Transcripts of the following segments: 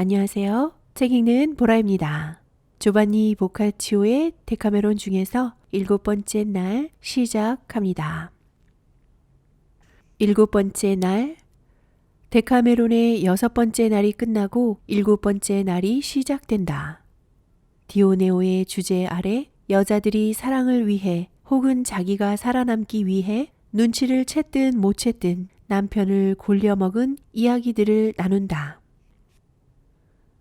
안녕하세요. 책 읽는 보라입니다. 조반니 보카치오의 데카메론 중에서 일곱 번째 날 시작합니다. 일곱 번째 날 데카메론의 여섯 번째 날이 끝나고 일곱 번째 날이 시작된다. 디오네오의 주제 아래 여자들이 사랑을 위해 혹은 자기가 살아남기 위해 눈치를 챘든 못 챘든 남편을 골려먹은 이야기들을 나눈다.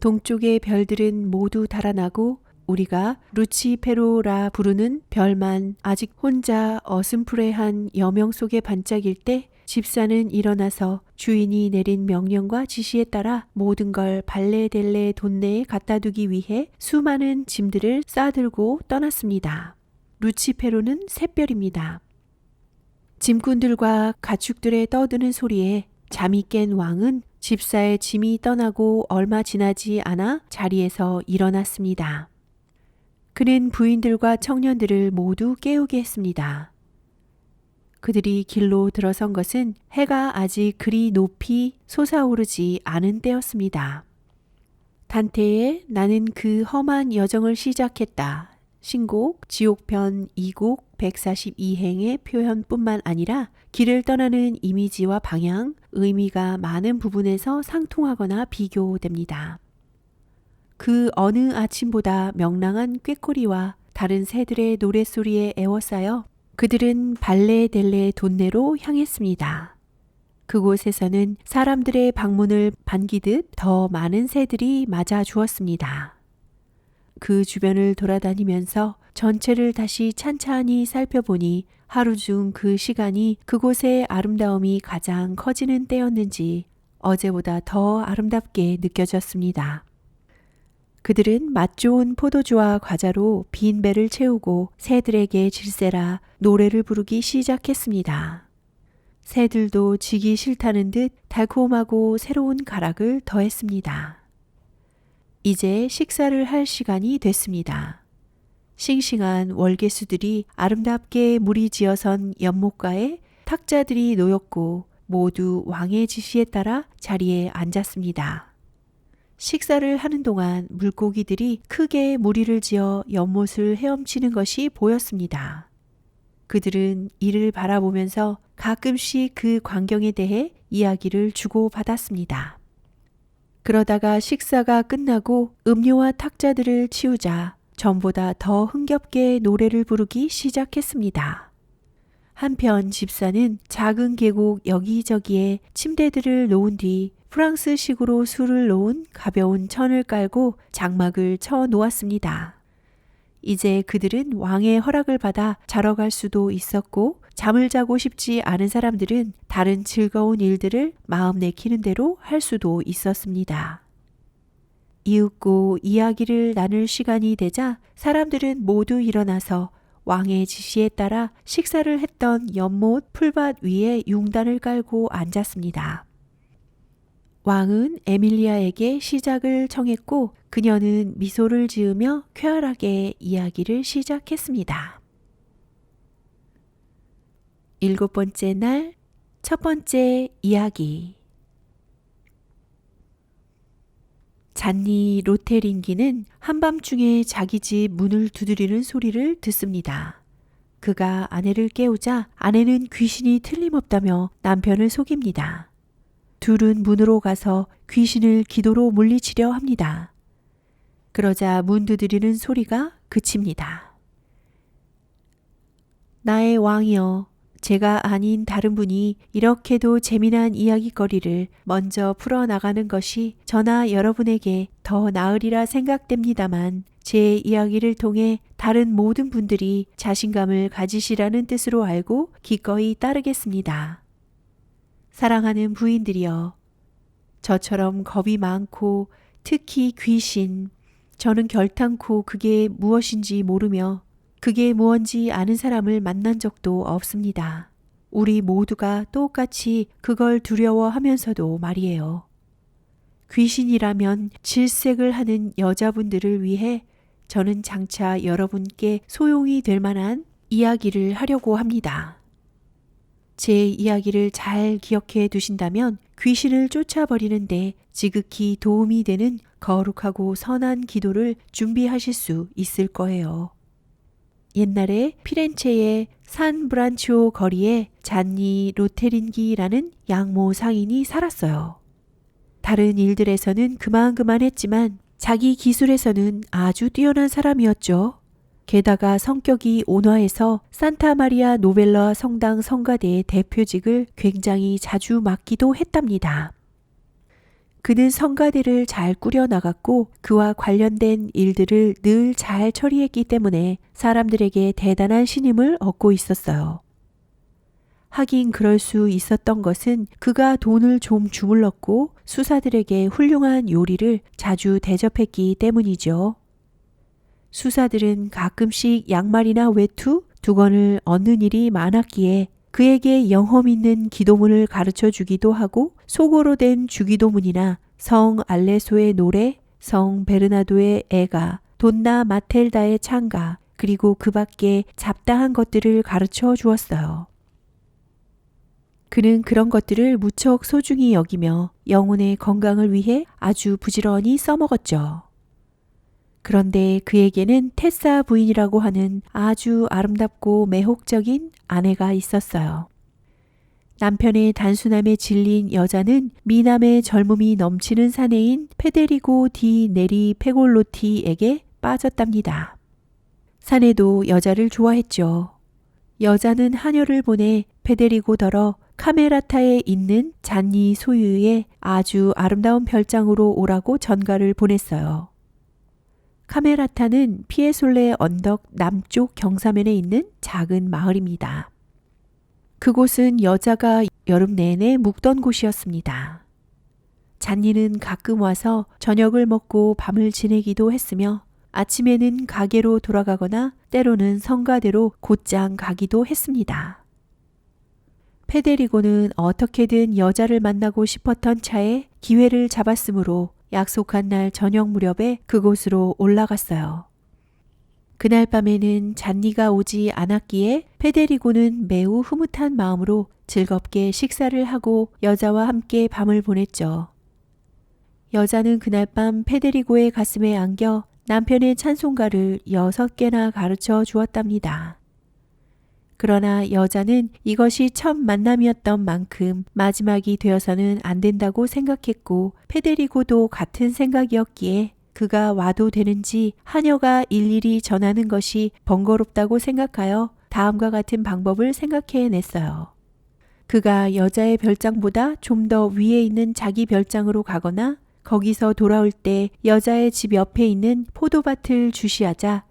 동쪽의 별들은 모두 달아나고 우리가 루치페로라 부르는 별만 아직 혼자 어슴푸레한 여명 속에 반짝일 때 집사는 일어나서 주인이 내린 명령과 지시에 따라 모든 걸 발레델레 돈내에 갖다 두기 위해 수많은 짐들을 싸들고 떠났습니다. 루치페로는 샛별입니다. 짐꾼들과 가축들의 떠드는 소리에 잠이 깬 왕은 집사의 짐이 떠나고 얼마 지나지 않아 자리에서 일어났습니다. 그는 부인들과 청년들을 모두 깨우게 했습니다. 그들이 길로 들어선 것은 해가 아직 그리 높이 솟아오르지 않은 때였습니다. 단테에 나는 그 험한 여정을 시작했다. 신곡 지옥편 2곡 142행의 표현뿐만 아니라 길을 떠나는 이미지와 방향, 의미가 많은 부분에서 상통하거나 비교됩니다. 그 어느 아침보다 명랑한 꾀꼬리와 다른 새들의 노랫소리에 애워싸여 그들은 발레델레 돈네로 향했습니다. 그곳에서는 사람들의 방문을 반기듯 더 많은 새들이 맞아 주었습니다. 그 주변을 돌아다니면서 전체를 다시 찬찬히 살펴보니 하루 중 그 시간이 그곳의 아름다움이 가장 커지는 때였는지 어제보다 더 아름답게 느껴졌습니다. 그들은 맛 좋은 포도주와 과자로 빈 배를 채우고 새들에게 질세라 노래를 부르기 시작했습니다. 새들도 지기 싫다는 듯 달콤하고 새로운 가락을 더했습니다. 이제 식사를 할 시간이 됐습니다. 싱싱한 월계수들이 아름답게 물이 지어선 연못가에 탁자들이 놓였고 모두 왕의 지시에 따라 자리에 앉았습니다. 식사를 하는 동안 물고기들이 크게 무리를 지어 연못을 헤엄치는 것이 보였습니다. 그들은 이를 바라보면서 가끔씩 그 광경에 대해 이야기를 주고받았습니다. 그러다가 식사가 끝나고 음료와 탁자들을 치우자 전보다 더 흥겹게 노래를 부르기 시작했습니다. 한편 집사는 작은 계곡 여기저기에 침대들을 놓은 뒤 프랑스식으로 술을 놓은 가벼운 천을 깔고 장막을 쳐 놓았습니다. 이제 그들은 왕의 허락을 받아 자러 갈 수도 있었고 잠을 자고 싶지 않은 사람들은 다른 즐거운 일들을 마음 내키는 대로 할 수도 있었습니다. 이윽고 이야기를 나눌 시간이 되자 사람들은 모두 일어나서 왕의 지시에 따라 식사를 했던 연못 풀밭 위에 융단을 깔고 앉았습니다. 왕은 에밀리아에게 시작을 청했고 그녀는 미소를 지으며 쾌활하게 이야기를 시작했습니다. 일곱 번째 날, 첫 번째 이야기. 잔니 로테링기는 한밤중에 자기 집 문을 두드리는 소리를 듣습니다. 그가 아내를 깨우자 아내는 귀신이 틀림없다며 남편을 속입니다. 둘은 문으로 가서 귀신을 기도로 물리치려 합니다. 그러자 문 두드리는 소리가 그칩니다. 나의 왕이여, 제가 아닌 다른 분이 이렇게도 재미난 이야기거리를 먼저 풀어나가는 것이 저나 여러분에게 더 나으리라 생각됩니다만 제 이야기를 통해 다른 모든 분들이 자신감을 가지시라는 뜻으로 알고 기꺼이 따르겠습니다. 사랑하는 부인들이여, 저처럼 겁이 많고 특히 귀신, 저는 결탄코 그게 무엇인지 모르며 그게 무언지 아는 사람을 만난 적도 없습니다. 우리 모두가 똑같이 그걸 두려워하면서도 말이에요. 귀신이라면 질색을 하는 여자분들을 위해 저는 장차 여러분께 소용이 될 만한 이야기를 하려고 합니다. 제 이야기를 잘 기억해 두신다면 귀신을 쫓아버리는데 지극히 도움이 되는 거룩하고 선한 기도를 준비하실 수 있을 거예요. 옛날에 피렌체의 산 브란치오 거리에 잔니 로테린기라는 양모 상인이 살았어요. 다른 일들에서는 그만그만했지만 자기 기술에서는 아주 뛰어난 사람이었죠. 게다가 성격이 온화해서 산타 마리아 노벨라 성당 성가대의 대표직을 굉장히 자주 맡기도 했답니다. 그는 성가대를 잘 꾸려나갔고 그와 관련된 일들을 늘 잘 처리했기 때문에 사람들에게 대단한 신임을 얻고 있었어요. 하긴 그럴 수 있었던 것은 그가 돈을 좀 주물렀고 수사들에게 훌륭한 요리를 자주 대접했기 때문이죠. 수사들은 가끔씩 양말이나 외투, 두건을 얻는 일이 많았기에 그에게 영험 있는 기도문을 가르쳐 주기도 하고 속어로 된 주기도문이나 성 알레소의 노래, 성 베르나도의 애가, 돈나 마텔다의 창가, 그리고 그 밖에 잡다한 것들을 가르쳐 주었어요. 그는 그런 것들을 무척 소중히 여기며 영혼의 건강을 위해 아주 부지런히 써먹었죠. 그런데 그에게는 테사 부인이라고 하는 아주 아름답고 매혹적인 아내가 있었어요. 남편의 단순함에 질린 여자는 미남의 젊음이 넘치는 사내인 페데리고 디 네리 페골로티에게 빠졌답니다. 사내도 여자를 좋아했죠. 여자는 하녀를 보내 페데리고더러 카메라타에 있는 잔니 소유의 아주 아름다운 별장으로 오라고 전가를 보냈어요. 카메라타는 피에솔레 언덕 남쪽 경사면에 있는 작은 마을입니다. 그곳은 여자가 여름 내내 묵던 곳이었습니다. 잔니는 가끔 와서 저녁을 먹고 밤을 지내기도 했으며 아침에는 가게로 돌아가거나 때로는 성가대로 곧장 가기도 했습니다. 페데리고는 어떻게든 여자를 만나고 싶었던 차에 기회를 잡았으므로 약속한 날 저녁 무렵에 그곳으로 올라갔어요. 그날 밤에는 잔니가 오지 않았기에 페데리고는 매우 흐뭇한 마음으로 즐겁게 식사를 하고 여자와 함께 밤을 보냈죠. 여자는 그날 밤 페데리고의 가슴에 안겨 남편의 찬송가를 여섯 개나 가르쳐 주었답니다. 그러나 여자는 이것이 첫 만남이었던 만큼 마지막이 되어서는 안 된다고 생각했고 페데리고도 같은 생각이었기에 그가 와도 되는지 하녀가 일일이 전하는 것이 번거롭다고 생각하여 다음과 같은 방법을 생각해 냈어요. 그가 여자의 별장보다 좀 더 위에 있는 자기 별장으로 가거나 거기서 돌아올 때 여자의 집 옆에 있는 포도밭을 주시하자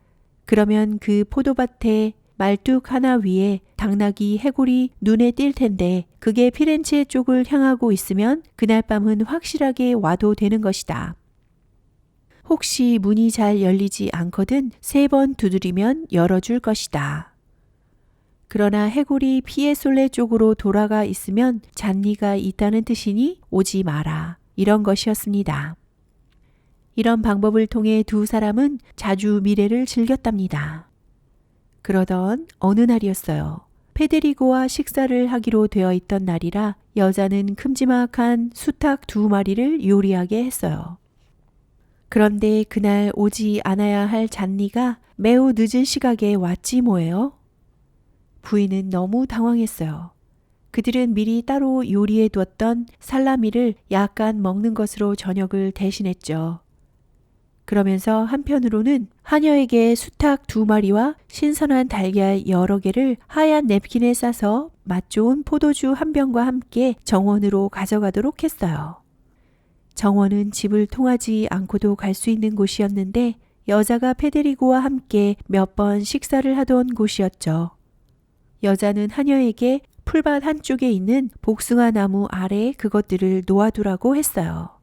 그러면 그 포도밭에 말뚝 하나 위에 당나귀 해골이 눈에 띌 텐데 그게 피렌체 쪽을 향하고 있으면 그날 밤은 확실하게 와도 되는 것이다. 혹시 문이 잘 열리지 않거든 세 번 두드리면 열어줄 것이다. 그러나 해골이 피에솔레 쪽으로 돌아가 있으면 잔니가 있다는 뜻이니 오지 마라. 이런 것이었습니다. 이런 방법을 통해 두 사람은 자주 미래를 즐겼답니다. 그러던 어느 날이었어요. 페데리고와 식사를 하기로 되어 있던 날이라 여자는 큼지막한 수탉 두 마리를 요리하게 했어요. 그런데 그날 오지 않아야 할 잔니가 매우 늦은 시각에 왔지 뭐예요? 부인은 너무 당황했어요. 그들은 미리 따로 요리해 두었던 살라미를 약간 먹는 것으로 저녁을 대신했죠. 그러면서 한편으로는 하녀에게 수탉 두 마리와 신선한 달걀 여러 개를 하얀 냅킨에 싸서 맛 좋은 포도주 한 병과 함께 정원으로 가져가도록 했어요. 정원은 집을 통하지 않고도 갈 수 있는 곳이었는데 여자가 페데리고와 함께 몇 번 식사를 하던 곳이었죠. 여자는 하녀에게 풀밭 한쪽에 있는 복숭아 나무 아래에 그것들을 놓아두라고 했어요.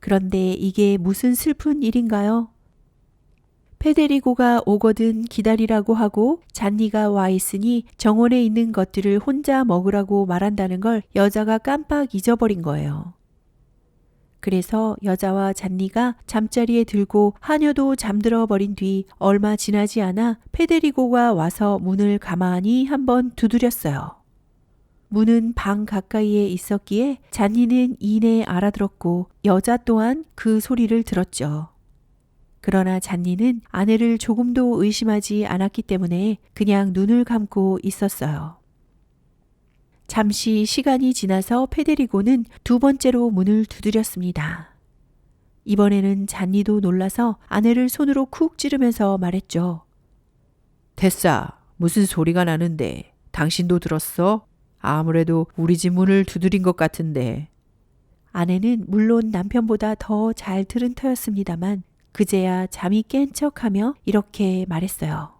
그런데 이게 무슨 슬픈 일인가요? 페데리고가 오거든 기다리라고 하고 잔니가 와 있으니 정원에 있는 것들을 혼자 먹으라고 말한다는 걸 여자가 깜빡 잊어버린 거예요. 그래서 여자와 잔니가 잠자리에 들고 하녀도 잠들어 버린 뒤 얼마 지나지 않아 페데리고가 와서 문을 가만히 한번 두드렸어요. 문은 방 가까이에 있었기에 잔니는 이내 알아들었고 여자 또한 그 소리를 들었죠. 그러나 잔니는 아내를 조금도 의심하지 않았기 때문에 그냥 눈을 감고 있었어요. 잠시 시간이 지나서 페데리고는 두 번째로 문을 두드렸습니다. 이번에는 잔니도 놀라서 아내를 손으로 쿡 찌르면서 말했죠. 됐사. 무슨 소리가 나는데 당신도 들었어? 아무래도 우리 집 문을 두드린 것 같은데. 아내는 물론 남편보다 더 잘 들은 터였습니다만 그제야 잠이 깬 척하며 이렇게 말했어요.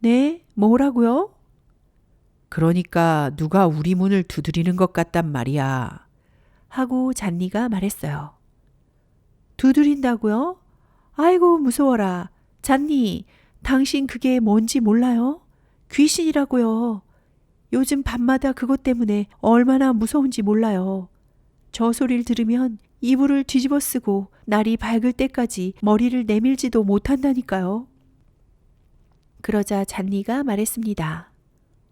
네, 뭐라고요? 그러니까 누가 우리 문을 두드리는 것 같단 말이야. 하고 잔니가 말했어요. 두드린다고요? 아이고 무서워라. 잔니, 당신 그게 뭔지 몰라요? 귀신이라고요. 요즘 밤마다 그것 때문에 얼마나 무서운지 몰라요. 저 소리를 들으면 이불을 뒤집어 쓰고 날이 밝을 때까지 머리를 내밀지도 못한다니까요. 그러자 잔니가 말했습니다.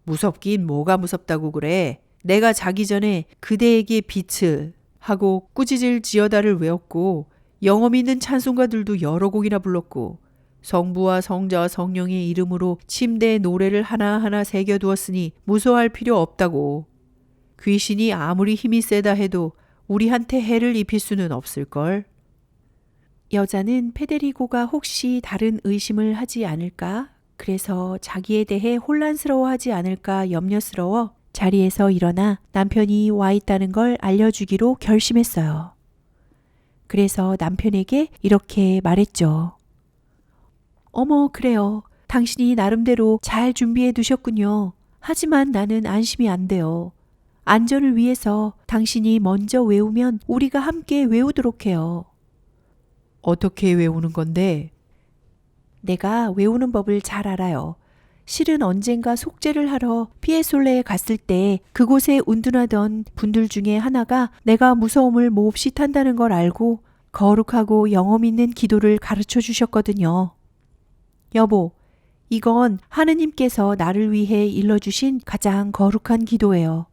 무섭긴 뭐가 무섭다고 그래. 내가 자기 전에 그대에게 빛을 하고 꾸짖을 지어다를 외웠고 영험 있는 찬송가들도 여러 곡이나 불렀고 성부와 성자와 성령의 이름으로 침대에 노래를 하나하나 새겨두었으니 무서워할 필요 없다고. 귀신이 아무리 힘이 세다 해도 우리한테 해를 입힐 수는 없을걸. 여자는 페데리고가 혹시 다른 의심을 하지 않을까? 그래서 자기에 대해 혼란스러워하지 않을까 염려스러워 자리에서 일어나 남편이 와 있다는 걸 알려주기로 결심했어요. 그래서 남편에게 이렇게 말했죠. 어머, 그래요. 당신이 나름대로 잘 준비해 두셨군요. 하지만 나는 안심이 안 돼요. 안전을 위해서 당신이 먼저 외우면 우리가 함께 외우도록 해요. 어떻게 외우는 건데? 내가 외우는 법을 잘 알아요. 실은 언젠가 속죄를 하러 피에솔레에 갔을 때 그곳에 운둔하던 분들 중에 하나가 내가 무서움을 몹시 탄다는 걸 알고 거룩하고 영험 있는 기도를 가르쳐 주셨거든요. 여보, 이건 하느님께서 나를 위해 일러주신 가장 거룩한 기도예요.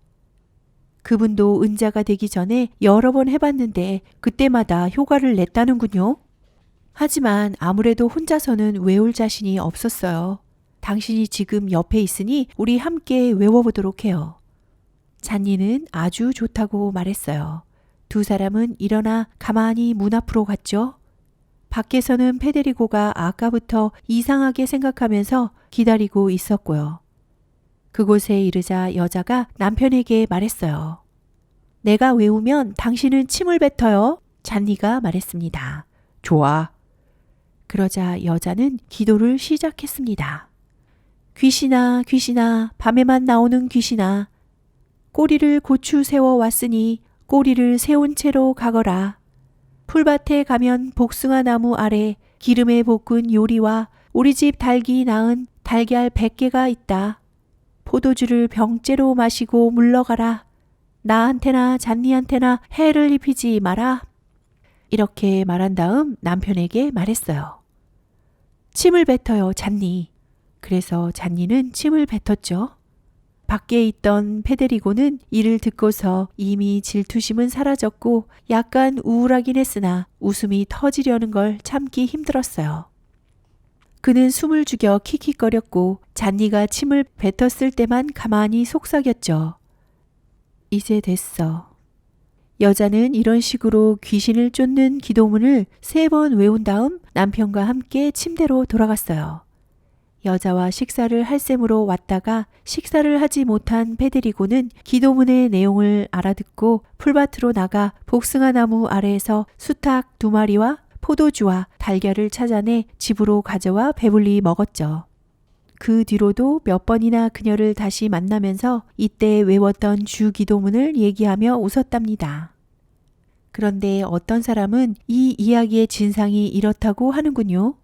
그분도 은자가 되기 전에 여러 번 해봤는데 그때마다 효과를 냈다는군요. 하지만 아무래도 혼자서는 외울 자신이 없었어요. 당신이 지금 옆에 있으니 우리 함께 외워보도록 해요. 잔니는 아주 좋다고 말했어요. 두 사람은 일어나 가만히 문 앞으로 갔죠. 밖에서는 페데리고가 아까부터 이상하게 생각하면서 기다리고 있었고요. 그곳에 이르자 여자가 남편에게 말했어요. 내가 외우면 당신은 침을 뱉어요. 잔니가 말했습니다. 좋아. 그러자 여자는 기도를 시작했습니다. 귀신아, 귀신아, 밤에만 나오는 귀신아. 꼬리를 고추 세워 왔으니 꼬리를 세운 채로 가거라. 풀밭에 가면 복숭아 나무 아래 기름에 볶은 요리와 우리 집 닭이 낳은 달걀 100개가 있다. 포도주를 병째로 마시고 물러가라. 나한테나 잔니한테나 해를 입히지 마라. 이렇게 말한 다음 남편에게 말했어요. 침을 뱉어요, 잔니. 그래서 잔니는 침을 뱉었죠. 밖에 있던 페데리고는 이를 듣고서 이미 질투심은 사라졌고 약간 우울하긴 했으나 웃음이 터지려는 걸 참기 힘들었어요. 그는 숨을 죽여 킥킥거렸고 잔니가 침을 뱉었을 때만 가만히 속삭였죠. 이제 됐어. 여자는 이런 식으로 귀신을 쫓는 기도문을 세 번 외운 다음 남편과 함께 침대로 돌아갔어요. 여자와 식사를 할 셈으로 왔다가 식사를 하지 못한 페데리고는 기도문의 내용을 알아듣고 풀밭으로 나가 복숭아 나무 아래에서 수탉 두 마리와 포도주와 달걀을 찾아내 집으로 가져와 배불리 먹었죠. 그 뒤로도 몇 번이나 그녀를 다시 만나면서 이때 외웠던 주 기도문을 얘기하며 웃었답니다. 그런데 어떤 사람은 이 이야기의 진상이 이렇다고 하는군요.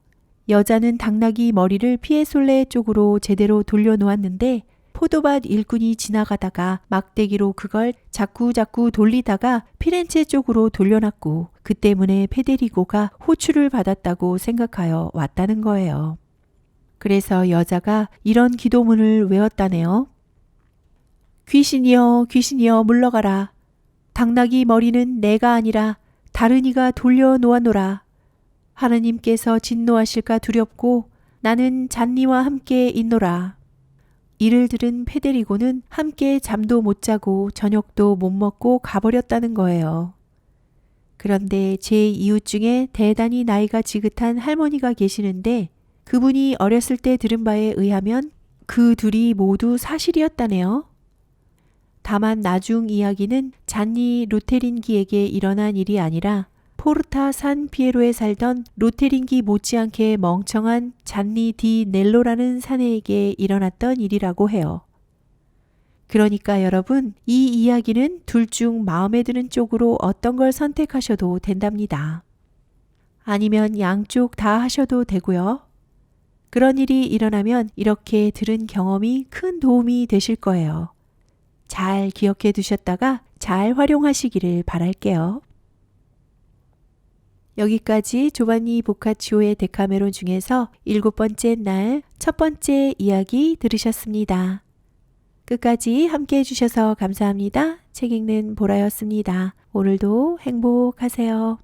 여자는 당나귀 머리를 피에솔레 쪽으로 제대로 돌려놓았는데 포도밭 일꾼이 지나가다가 막대기로 그걸 자꾸자꾸 돌리다가 피렌체 쪽으로 돌려놨고 그 때문에 페데리고가 호출을 받았다고 생각하여 왔다는 거예요. 그래서 여자가 이런 기도문을 외웠다네요. 귀신이여 귀신이여 물러가라. 당나귀 머리는 내가 아니라 다른 이가 돌려 놓아노라. 하느님께서 진노하실까 두렵고 나는 잔니와 함께 있노라. 이를 들은 페데리고는 함께 잠도 못 자고 저녁도 못 먹고 가버렸다는 거예요. 그런데 제 이웃 중에 대단히 나이가 지긋한 할머니가 계시는데 그분이 어렸을 때 들은 바에 의하면 그 둘이 모두 사실이었다네요. 다만 나중 이야기는 잔니 루테린기에게 일어난 일이 아니라 포르타 산 피에로에 살던 루테린기 못지않게 멍청한 잔니 디 넬로라는 사내에게 일어났던 일이라고 해요. 그러니까 여러분, 이 이야기는 둘 중 마음에 드는 쪽으로 어떤 걸 선택하셔도 된답니다. 아니면 양쪽 다 하셔도 되고요. 그런 일이 일어나면 이렇게 들은 경험이 큰 도움이 되실 거예요. 잘 기억해 두셨다가 잘 활용하시기를 바랄게요. 여기까지 조반니 보카치오의 데카메론 중에서 일곱 번째 날 첫 번째 이야기 들으셨습니다. 끝까지 함께 해주셔서 감사합니다. 책 읽는 보라였습니다. 오늘도 행복하세요.